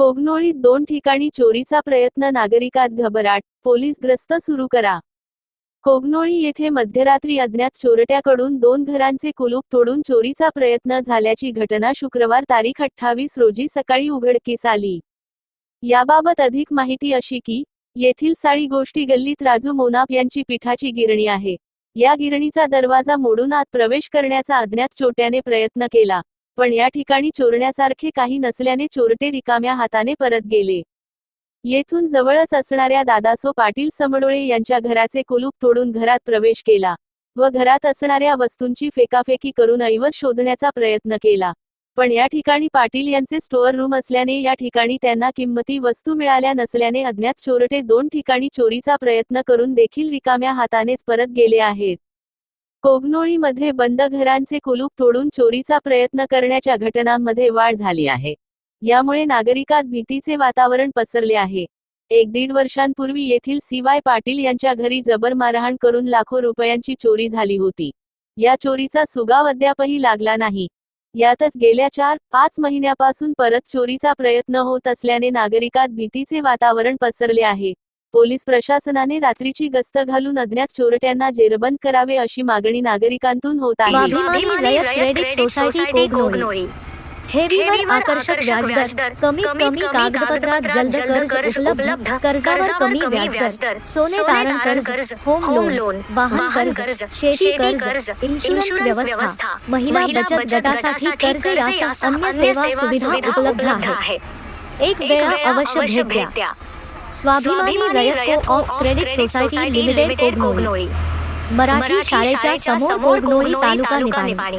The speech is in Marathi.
कोगनोळीत दोन ठिकाणी चोरीचा प्रयत्न नागरिकात घबराट पोलीस ग्रस्त सुरू करा. कोगनोळी येथे मध्यरात्री अज्ञात चोरट्याकडून दोन घरांचे कुलूप तोडून चोरीचा प्रयत्न झाल्याची घटना शुक्रवार तारीख अठ्ठावीस रोजी सकाळी उघडकीस आली. याबाबत अधिक माहिती अशी की येथील साळी गोष्टी गल्लीत राजू मोनाप यांची पिठाची गिरणी आहे. या गिरणीचा दरवाजा मोडून आत प्रवेश करण्याचा अज्ञात चोट्याने प्रयत्न केला. पण या ठिकाणी चोरण्यासारखे काही नसल्याने चोरटे रिकाम्या हाताने परत गेले. येथून जवळच असणाऱ्या दादासो पाटील समडोळे यांच्या घराचे कुलूप तोडून घरात प्रवेश केला व घरात असणाऱ्या वस्तूंची फेकाफेकी करून ऐवज शोधण्याचा प्रयत्न केला. पण या ठिकाणी पाटील यांचे स्टोअर रूम असल्याने या ठिकाणी त्यांना किंमती वस्तू मिळाल्या नसल्याने अज्ञात चोरटे दोन ठिकाणी चोरीचा प्रयत्न करून देखील रिकाम्या हातानेच परत गेले आहेत. कोगनोळीमध्ये बंद घरांचे कुलूप तोडून चोरीचा प्रयत्न करण्याच्या घटनांमध्ये वाढ झाली आहे. यामुळे नागरिकात भीतीचे वातावरण पसरले आहे. एक दीड वर्षांपूर्वी येथील सीवाय पाटील यांच्या घरी जबर मारहाण करून लाखो रुपयांची चोरी झाली होती. या चोरीचा सुगाव अद्यापही लागला नाही. यातच गेल्या चार पाच महिन्यापासून परत चोरीचा प्रयत्न होत असल्याने नागरिकात भीतीचे वातावरण पसरले आहे. पोलीस प्रशासनाने रात्रीची गस्त घालून अज्ञात चोरट्यांना जेरबंद करावे अशी मागणी नागरिकांतून होत आहे. ठेवीवर आकर्षक व्याजदर कमीत कमी कागदपत्रात जलद कर्ज उपलब्ध कर्जावर कमी व्याजदर सोने तारण कर्ज होम लोन वाहन कर्ज शेती कर्ज इन्शुरन्स व्यवस्था महिला बचत गटासाठी कर्ज यासह अन्य सेवा सुविधा उपलब्ध आहे एक वेळा अवश्य भेट द्या. Swabhimani Rayat of credit society limited Kognoli. Marathi शाळेच्या समोर कोगनोळी तालुका निपाणी.